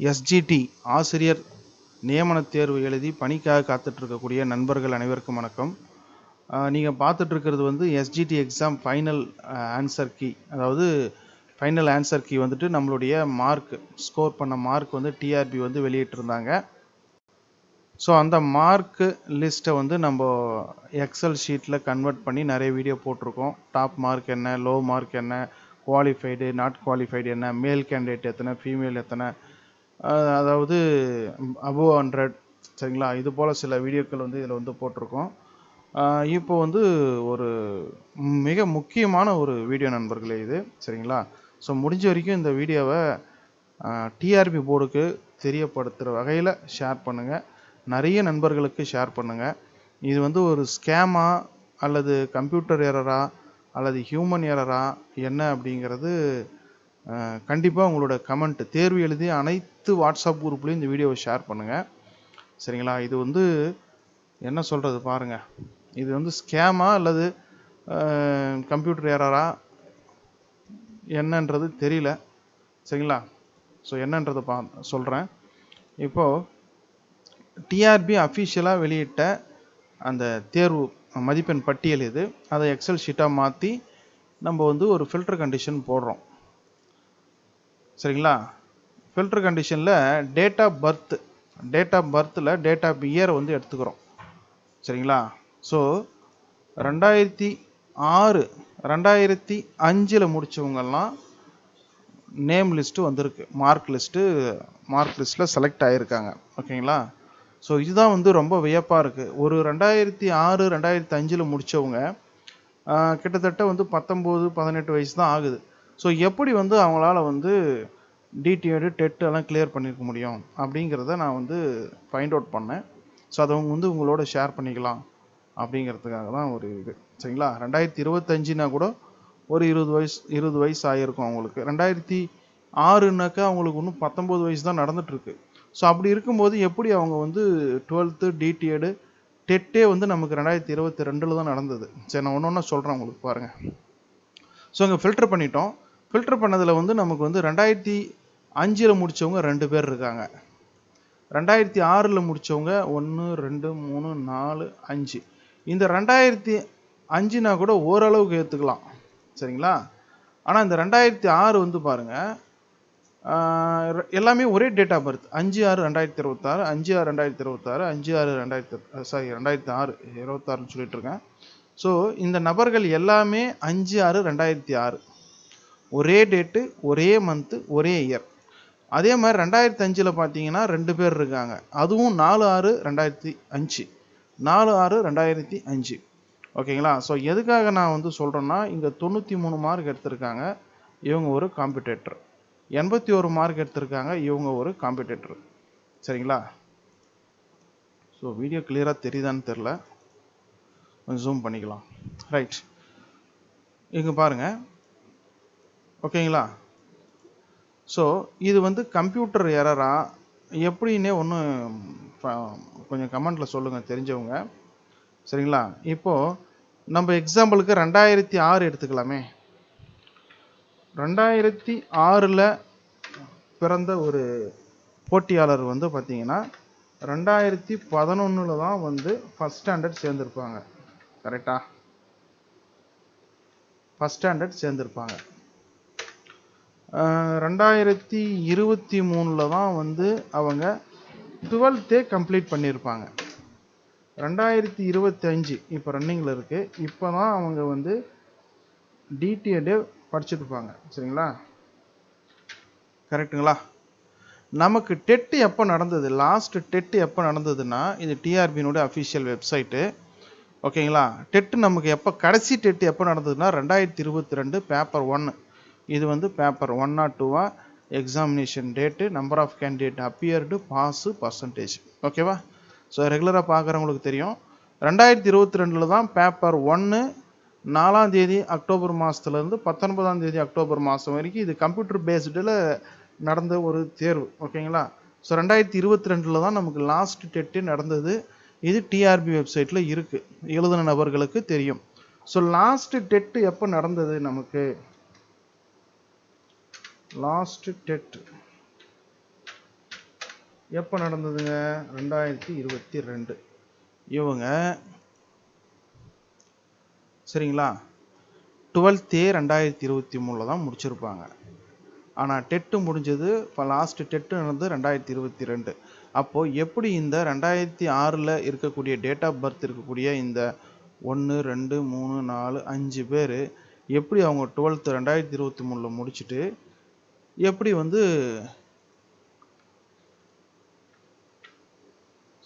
SGT ஆசிரியர் நியமனத் தேர்வு எழுதி பணிக்காக காத்துட்ருக்கக்கூடிய நண்பர்கள் அனைவருக்கும் வணக்கம். நீங்கள் பார்த்துட்ருக்கிறது வந்து SGT exam final answer key அதாவது ஃபைனல் ஆன்சர் கீ வந்துட்டு நம்மளுடைய மார்க் ஸ்கோர் பண்ண மார்க் வந்து டிஆர்பி வந்து வெளியிட்டிருந்தாங்க. ஸோ அந்த மார்க்கு லிஸ்ட்டை வந்து நம்ம எக்ஸல் ஷீட்டில் கன்வெர்ட் பண்ணி நிறைய வீடியோ போட்டிருக்கோம். டாப் மார்க் என்ன லோ மார்க் என்ன குவாலிஃபைடு நாட் குவாலிஃபைடு என்ன மேல் கேண்டிடேட் எத்தனை ஃபீமேல் எத்தனை அதாவது அபோவ் ஹண்ட்ரட் சரிங்களா? இது போல் சில வீடியோக்கள் வந்து இதில் வந்து போட்டிருக்கோம். இப்போ வந்து ஒரு மிக முக்கியமான ஒரு வீடியோ நண்பர்களே இது சரிங்களா? ஸோ முடிஞ்ச வரைக்கும் இந்த வீடியோவை டிஆர்பி போர்டுக்கு தெரியப்படுத்துகிற வகையில் ஷேர் பண்ணுங்கள் நிறைய நண்பர்களுக்கு ஷேர் பண்ணுங்கள் இது வந்து ஒரு ஸ்கேமா அல்லது கம்ப்யூட்டர் எரரா அல்லது ஹியூமன் எரரா என்ன அப்படிங்கிறது கண்டிப்பாக உங்களோட கமெண்ட் தேர்வு எழுதி அனைத்து வாட்ஸ்அப் குரூப்லேயும் இந்த வீடியோவை ஷேர் பண்ணுங்கள் சரிங்களா? இது வந்து என்ன சொல்கிறது பாருங்கள் இது வந்து ஸ்கேமா அல்லது கம்ப்யூட்டர் ஏரரா என்னன்றது தெரியல. சரிங்களா? ஸோ என்னன்றதை பா சொல்கிறேன் இப்போது டிஆர்பி அஃபிஷியலாக வெளியிட்ட அந்த தேர்வு மதிப்பெண் பட்டியல் இது. அதை எக்ஸல் ஷீட்டாக மாற்றி நம்ம வந்து ஒரு ஃபில்டர் கண்டிஷன் போடுறோம். சரிங்களா? ஃபில்டர் கண்டிஷனில் date of birth date of பர்த்தில் date of year வந்து எடுத்துக்கிறோம். சரிங்களா? ஸோ ரெண்டாயிரத்தி ஆறு ரெண்டாயிரத்தி அஞ்சில் முடித்தவங்கெல்லாம் நேம் லிஸ்ட்டு வந்திருக்கு. மார்க் லிஸ்ட்டு மார்க் லிஸ்ட்டில் செலக்ட் ஆகிருக்காங்க ஓகேங்களா? ஸோ இதுதான் வந்து ரொம்ப வியப்பாக இருக்குது ஒரு ரெண்டாயிரத்தி ஆறு ரெண்டாயிரத்தி அஞ்சில் முடித்தவங்க கிட்டத்தட்ட வந்து பத்தொம்போது பதினெட்டு வயசு தான் ஆகுது. ஸோ எப்படி வந்து அவங்களால வந்து டிடிஎடு டெட் எல்லாம் கிளியர் பண்ணியிருக்க முடியும்? அப்படிங்கிறத நான் வந்து ஃபைண்ட் அவுட் பண்ணேன். ஸோ அதை அவங்க வந்து உங்களோட ஷேர் பண்ணிக்கலாம். அப்படிங்கிறதுக்காக தான் ஒரு இது. சரிங்களா? ரெண்டாயிரத்தி இருபத்தஞ்சுனா கூட ஒரு இருபது வயசு இருபது வயசு ஆகிருக்கும் அவங்களுக்கு. ரெண்டாயிரத்தி ஆறுனாக்கா அவங்களுக்கு இன்னும் பத்தொம்போது வயசு தான் நடந்துகிட்ருக்கு ஸோ அப்படி இருக்கும்போது எப்படி அவங்க வந்து டுவெல்த்து டிடிஎடு டெட்டே வந்து நமக்கு ரெண்டாயிரத்தி இருபத்தி ரெண்டில் தான் நடந்தது. சரி நான் ஒன்று ஒன்றா சொல்கிறேன் உங்களுக்கு பாருங்கள் ஸோ அங்கே ஃபில்டர் பண்ணிட்டோம். ஃபில்டர் பண்ணதில் வந்து நமக்கு வந்து ரெண்டாயிரத்தி அஞ்சில் முடித்தவங்க ரெண்டு பேர் இருக்காங்க. ரெண்டாயிரத்தி ஆறில் முடித்தவங்க ஒன்று ரெண்டு மூணு நாலு அஞ்சு. இந்த ரெண்டாயிரத்தி அஞ்சுனா கூட ஓரளவுக்கு ஏற்றுக்கலாம் சரிங்களா? ஆனால் இந்த ரெண்டாயிரத்தி ஆறு வந்து பாருங்கள் எல்லாமே ஒரே டேட் ஆஃப் பர்த் அஞ்சு ஆறு ரெண்டாயிரத்தி இருபத்தாறு அஞ்சு ஆறு ரெண்டாயிரத்தி இருபத்தாறு அஞ்சு ஆறு ரெண்டாயிரத்தி சாரி ரெண்டாயிரத்தி ஆறு இருபத்தாறுன்னு சொல்லிட்டு இருக்கேன். ஸோ இந்த நபர்கள் எல்லாமே அஞ்சு ஆறு ரெண்டாயிரத்தி ஆறு. ஒரே டேட்டு ஒரே மந்த்து ஒரே இயர் அதே மாதிரி ரெண்டாயிரத்தி அஞ்சில் பார்த்தீங்கன்னா ரெண்டு பேர் இருக்காங்க. அதுவும் நாலு ஆறு ரெண்டாயிரத்தி அஞ்சு. நாலு ஆறு ரெண்டாயிரத்தி அஞ்சு. ஓகேங்களா? ஸோ எதுக்காக நான் வந்து சொல்கிறேன்னா இங்கே தொண்ணூற்றி மூணு மார்க் எடுத்திருக்காங்க இவங்க ஒரு காம்படிட்டர் எண்பத்தி ஒரு மார்க் எடுத்திருக்காங்க இவங்க ஒரு காம்படிட்டர் சரிங்களா? ஸோ வீடியோ கிளியராக தெரியுதான்னு தெரில கொஞ்சம் ஜூம் பண்ணிக்கலாம். ரைட் இங்கே பாருங்கள் ஓகேங்களா ஸோ இது வந்து கம்ப்யூட்டர் எரரா எப்படின்னே ஒன்று கொஞ்சம் கமெண்ட்டில் சொல்லுங்கள் தெரிஞ்சவங்க. சரிங்களா? இப்போது நம்ம எக்ஸாம்பிளுக்கு ரெண்டாயிரத்தி ஆறு எடுத்துக்கலாமே. ரெண்டாயிரத்தி ஆறில் பிறந்த ஒரு போட்டியாளர் வந்து பார்த்திங்கன்னா ரெண்டாயிரத்தி பதினொன்றில் தான் வந்து ஃபஸ்ட் ஸ்டாண்டர்ட் சேர்ந்துருப்பாங்க. கரெக்டாக ஃபஸ்ட் ஸ்டாண்டர்ட் சேர்ந்துருப்பாங்க. ரெண்டாயிரத்தி இருபத்தி மூணில் தான் வந்து அவங்க டுவெல்த்தே கம்ப்ளீட் பண்ணியிருப்பாங்க ரெண்டாயிரத்தி இருபத்தஞ்சு இப்போ ரன்னிங்கில் இருக்குது இப்போ தான் அவங்க வந்து டிடிஎடே படிச்சுருப்பாங்க. சரிங்களா? கரெக்டுங்களா நமக்கு டெட்டு எப்போ நடந்தது? லாஸ்ட் டெட்டு எப்போ நடந்ததுன்னா இது டிஆர்பியினுடைய அஃபிஷியல் வெப்சைட்டு ஓகேங்களா? டெட்டு நமக்கு எப்போ கடைசி டெட்டு எப்போ நடந்ததுன்னா ரெண்டாயிரத்தி இருபத்தி ரெண்டு பேப்பர் ஒன்று இது வந்து பேப்பர் ஒன் நாட் டூவா examination date number of candidate appeared pass percentage ஓகேவா? ஸோ ரெகுலராக பார்க்குறவங்களுக்கு தெரியும். ரெண்டாயிரத்தி இருபத்தி ரெண்டில் தான் பேப்பர் ஒன்று நாலாம் தேதி அக்டோபர் மாதத்துலேருந்து பத்தொன்பதாம் தேதி அக்டோபர் மாதம் வரைக்கும் இது கம்ப்யூட்டர் பேஸ்டில் நடந்த ஒரு தேர்வு. ஓகேங்களா? ஸோ ரெண்டாயிரத்தி இருபத்தி ரெண்டில் தான் நமக்கு லாஸ்ட் டெட்டு நடந்தது. இது டிஆர்பி வெப்சைட்டில் இருக்குது எழுதின நபர்களுக்கு தெரியும். ஸோ லாஸ்ட் டெட்டு எப்போ நடந்தது நமக்கு? லாஸ்ட் டெட் எப்போ நடந்ததுங்க? ரெண்டாயிரத்தி இருபத்தி ரெண்டு. இவங்க சரிங்களா? டுவெல்த்தே ரெண்டாயிரத்தி இருபத்தி மூணில் தான் முடிச்சிருப்பாங்க. ஆனால் டெட்டு முடிஞ்சது இப்போ லாஸ்ட்டு டெட்டு நடந்தது ரெண்டாயிரத்தி இருபத்தி ரெண்டு. அப்போது எப்படி இந்த ரெண்டாயிரத்தி ஆறில் இருக்கக்கூடிய டேட் ஆஃப் பர்த் இருக்கக்கூடிய இந்த ஒன்று ரெண்டு மூணு நாலு அஞ்சு பேர் எப்படி அவங்க டுவெல்த்து ரெண்டாயிரத்தி இருபத்தி மூணில் முடிச்சுட்டு எப்படி வந்து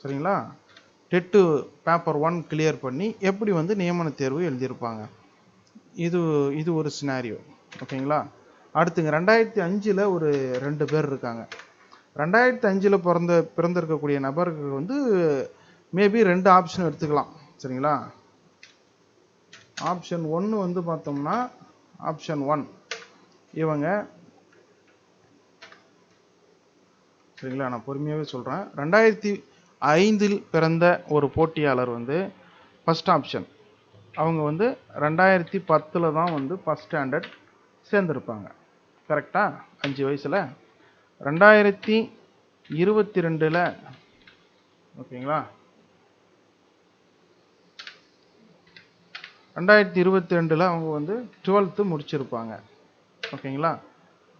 சரிங்களா? டெட்டு பேப்பர் ஒன் கிளியர் பண்ணி எப்படி வந்து நியமன தேர்வு எழுதியிருப்பாங்க? இது இது ஒரு சினாரியோ ஓகேங்களா? அடுத்துங்க ரெண்டாயிரத்தி அஞ்சில் ஒரு ரெண்டு பேர் இருக்காங்க. ரெண்டாயிரத்தி அஞ்சில் பிறந்த பிறந்திருக்கக்கூடிய நபர்கள் வந்து மேபி ரெண்டு ஆப்ஷன் எடுத்துக்கலாம். சரிங்களா? ஆப்ஷன் ஒன்று வந்து பார்த்தோம்னா ஆப்ஷன் ஒன் இவங்க சரிங்களா? நான் பொறுமையாகவே சொல்கிறேன் ரெண்டாயிரத்தி ஐந்தில் பிறந்த ஒரு போட்டியாளர் வந்து ஃபஸ்ட் ஆப்ஷன் அவங்க வந்து ரெண்டாயிரத்தி பத்தில் தான் வந்து ஃபஸ்ட் ஸ்டாண்டர்ட் சேர்ந்துருப்பாங்க. கரெக்டாக அஞ்சு வயசில்? ரெண்டாயிரத்தி இருபத்தி ரெண்டில் ஓகேங்களா? ரெண்டாயிரத்தி இருபத்தி ரெண்டில் அவங்க வந்து டுவெல்த்து முடிச்சிருப்பாங்க. ஓகேங்களா?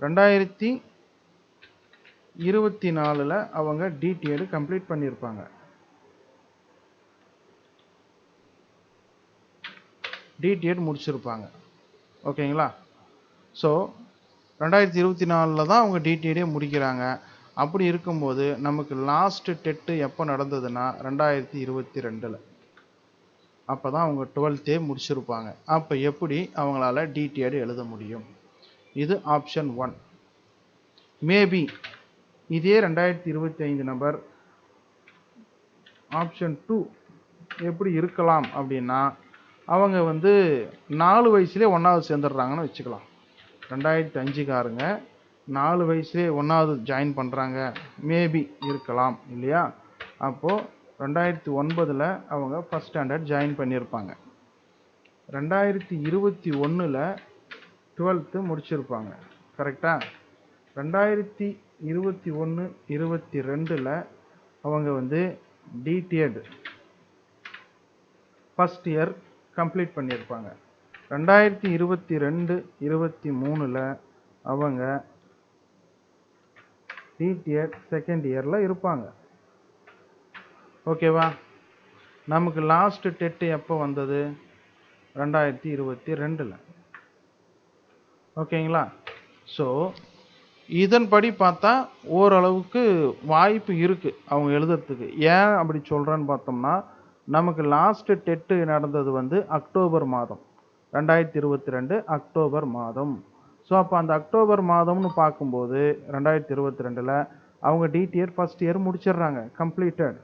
ரெண்டாயிரத்தி இருபத்தி நாலில் அவங்க டிடிஎடு கம்ப்ளீட் பண்ணியிருப்பாங்க டிடிஎட் முடிச்சிருப்பாங்க. ஓகேங்களா? ஸோ ரெண்டாயிரத்தி இருபத்தி நாலில் தான் அவங்க டிடிஎடே முடிக்கிறாங்க. அப்படி இருக்கும்போது நமக்கு லாஸ்ட்டு டெட்டு எப்போ நடந்ததுன்னா ரெண்டாயிரத்தி இருபத்தி ரெண்டில். அப்போ தான் அவங்க டுவெல்த்தே முடிச்சிருப்பாங்க. அப்போ எப்படி அவங்களால டிடிஎட் எழுத முடியும்? இது ஆப்ஷன் ஒன் மேபி இதே ரெண்டாயிரத்தி இருபத்தி ஐந்து நம்பர் ஆப்ஷன் டூ எப்படி இருக்கலாம் அப்படின்னா அவங்க வந்து நாலு வயசுலேயே ஒன்றாவது சேர்ந்துடுறாங்கன்னு வச்சுக்கலாம். ரெண்டாயிரத்தி அஞ்சுக்காரங்க. நாலு வயசுலேயே ஒன்றாவது ஜாயின் பண்ணுறாங்க மேபி இருக்கலாம் இல்லையா? அப்போது ரெண்டாயிரத்தி ஒன்பதில் அவங்க ஃபஸ்ட் ஸ்டாண்டர்ட் ஜாயின் பண்ணியிருப்பாங்க. ரெண்டாயிரத்தி இருபத்தி ஒன்றில் டுவெல்த்து முடிச்சிருப்பாங்க. கரெக்டாக ரெண்டாயிரத்தி இருபத்தி ஒன்று இருபத்தி ரெண்டில் அவங்க வந்து டிடிஎட் ஃபஸ்ட் இயர் கம்ப்ளீட் பண்ணியிருப்பாங்க. ரெண்டாயிரத்தி இருபத்தி ரெண்டு இருபத்தி மூணில் அவங்க டிடிஎட் செகண்ட் இயரில் இருப்பாங்க. ஓகேவா நமக்கு லாஸ்ட் டெட்டு எப்போ வந்தது? ரெண்டாயிரத்தி இருபத்தி ரெண்டில். ஓகேங்களா ஸோ இதன்படி பார்த்தா ஓரளவுக்கு வாய்ப்பு இருக்குது அவங்க எழுதுறதுக்கு. ஏன் அப்படி சொல்கிறேன்னு பார்த்தோம்னா நமக்கு லாஸ்ட்டு டெட்டு நடந்தது வந்து அக்டோபர் மாதம். ரெண்டாயிரத்தி இருபத்தி ரெண்டு அக்டோபர் மாதம். ஸோ அப்போ அந்த அக்டோபர் மாதம்னு பார்க்கும்போது ரெண்டாயிரத்தி இருபத்தி ரெண்டில் அவங்க டிடிஆர் ஃபஸ்ட் இயர் முடிச்சிடுறாங்க கம்ப்ளீட்டட்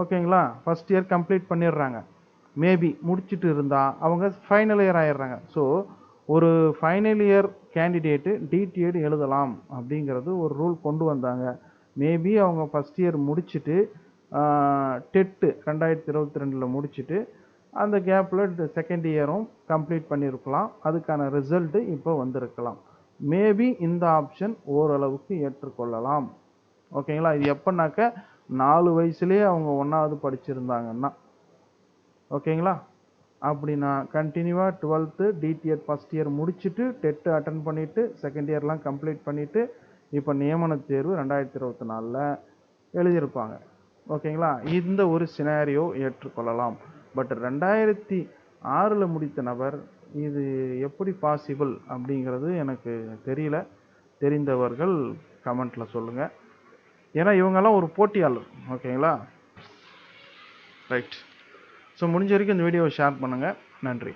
ஓகேங்களா ஃபஸ்ட் இயர் கம்ப்ளீட் பண்ணிடுறாங்க. மேபி முடிச்சுட்டு இருந்தால் அவங்க ஃபைனல் இயர் ஆயிடுறாங்க. ஸோ ஒரு ஃபைனல் இயர் கேண்டிடேட்டு டிடிஎட் எழுதலாம் அப்படிங்கிறது ஒரு ரூல் கொண்டு வந்தாங்க. மேபி அவங்க ஃபஸ்ட் இயர் முடிச்சுட்டு டெட்டு ரெண்டாயிரத்தி இருபத்தி ரெண்டில் முடிச்சுட்டு அந்த கேப்பில் செகண்ட் இயரும் கம்ப்ளீட் பண்ணியிருக்கலாம் அதுக்கான ரிசல்ட்டு இப்போ வந்திருக்கலாம். மேபி இந்த ஆப்ஷன் ஓரளவுக்கு ஏற்றுக்கொள்ளலாம். ஓகேங்களா இது எப்போனாக்க நாலு வயசுலேயே அவங்க ஒன்றாவது படிச்சிருந்தாங்கன்னா. ஓகேங்களா அப்படி நான் கண்டினியூவாக டுவெல்த்து டிடிஎட் ஃபஸ்ட் இயர் முடிச்சுட்டு டெட்டு அட்டன் பண்ணிவிட்டு செகண்ட் இயர்லாம் கம்ப்ளீட் பண்ணிவிட்டு இப்போ நியமன தேர்வு ரெண்டாயிரத்தி இருபத்தி நாலில் எழுதியிருப்பாங்க. ஓகேங்களா? இந்த ஒரு சினாரியோ ஏற்றுக்கொள்ளலாம். பட் ரெண்டாயிரத்தி ஆறில் முடித்த நபர் இது எப்படி பாசிபிள் அப்படிங்கிறது எனக்கு தெரியல. தெரிந்தவர்கள் கமெண்ட்டில் சொல்லுங்கள் ஏன்னா இவங்கெல்லாம் ஒரு போட்டியாளர் ஓகேங்களா? ரைட் ஸோ முடிஞ்ச வரைக்கும் இந்த வீடியோவை ஷேர் பண்ணுங்கள் நன்றி.